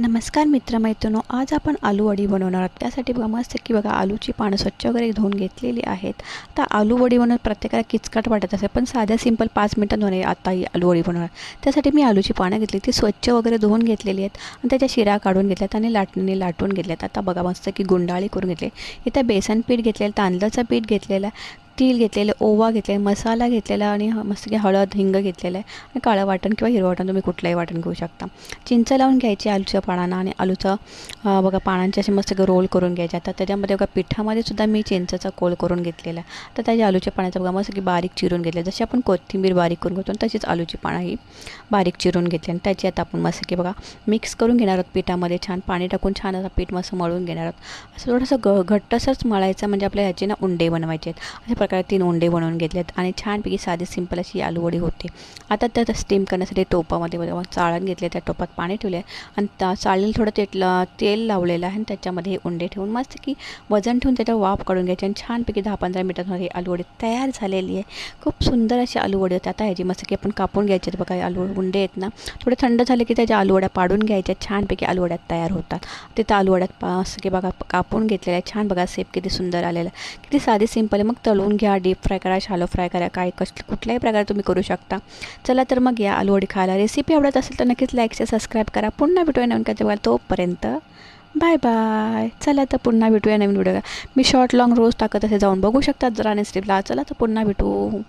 नमस्कार मित्रमैत्रिणो आज आपण आलू वडी बनवणार आहोत. त्यासाठी बघा मस्त की बघा आलूची पानं स्वच्छ वगैरे धुवून घेतलेली आहेत. आता आलू वडी बनवत प्रत्येकाला किचकट वाटत असेल पण साध्या सिंपल पाच मिनटात होणे आता ही आलू वडी बनवणार त्यासाठी मी आलूची पानं घेतली. ती स्वच्छ वगैरे धुवून घेतलेली आहेत आणि त्याच्या शिरा काढून घेतल्यात आणि लाटणीने लाटून घेतल्यात आता बघा मस्त की गुंडाळी करून घेतली इथं बेसन पीठ घेतलेलं तांदळाचं पीठ घेतलेलं आहे. तीळ घेतलेलं ओवा घेतलेला मसाला घेतलेला आणि मस्त की हळद हिंग घेतलेलं आहे आणि काळं वाटण किंवा हिरवं वाटण तुम्ही कुठलंही वाटण घेऊ शकता. चिंच लावून घ्यायची आलूच्या पानांना आणि आलूचं बघा पानांचे असे मस्त रोल करून घ्यायचे. आता त्याच्यामध्ये बघा पिठामध्ये सुद्धा मी चिंचचा कोल करून घेतलेला आहे. तर त्याच्या आलूच्या पाण्याचा बघा मस्त की बारीक चिरून घेतले जशी आपण कोथिंबीर बारीक करून घेतो तशीच आलूची पानं ही बारीक चिरून घेतली आणि त्याची आता आपण मस्त की बघा मिक्स करून घेणार आहोत पिठामध्ये छान. पाणी टाकून छान असं पीठ मस्त मळून घेणार आहोत. असं थोडंसं ग घट्टसंच मळायचं म्हणजे आपल्या ह्याचे ना उंडे बनवायचे आहेत. अशा प्रकारे तीन उंडे बनवून घेतलेत आणि छानपैकी साधी सिंपल अशी आलूवडी होते. आता त्यात स्टीम करण्यासाठी टोपामध्ये चाळण घेतले त्या टोपात पाणी ठेवले आणि त्या चाळणीला थोडं तेल तेल लावलेलं आहे आणि त्याच्यामध्ये हे उंडे ठेवून मस्त की वजन ठेवून त्याच्यावर वाफ काढून घ्यायची आणि छानपैकी दहा पंधरा मिनिटांमध्ये आलू तयार झालेली आहे. खूप सुंदर अशी आलूवडी होते आता ह्याची मस्त की आपण कापून घ्यायचे बघा आलू उंडे आहेत ना. थोडे थंड झाले की त्याच्या आलूवड्या पाडून घ्यायच्या छानपैकी आलूवड्यात तयार होतात. तिथं आलूवड्यात मस्त की बघा कापून घेतलेल्या आहे छान बघा सेप किती सुंदर आलेला आहे. किती साधी सिंपल आहे. मग तळून घ्या डीप फ्राय करा शालो फ्राय करा काय कश कुठल्याही प्रकारे तुम्ही करू शकता. चला तर मग या आलू वडी खायला रेसिपी आवडत असेल तर नक्कीच लाईक शेअर सबस्क्राईब करा. पुन्हा भेटूया नवीन काय तेव्हा तोपर्यंत बाय बाय चला तर पुन्हा भेटूया नवीन व्हिडिओ मी शॉर्ट लॉंग रोज टाकत असे जाऊन बघू शकतात जरा आणि स्टेपला चला तर पुन्हा भेटू.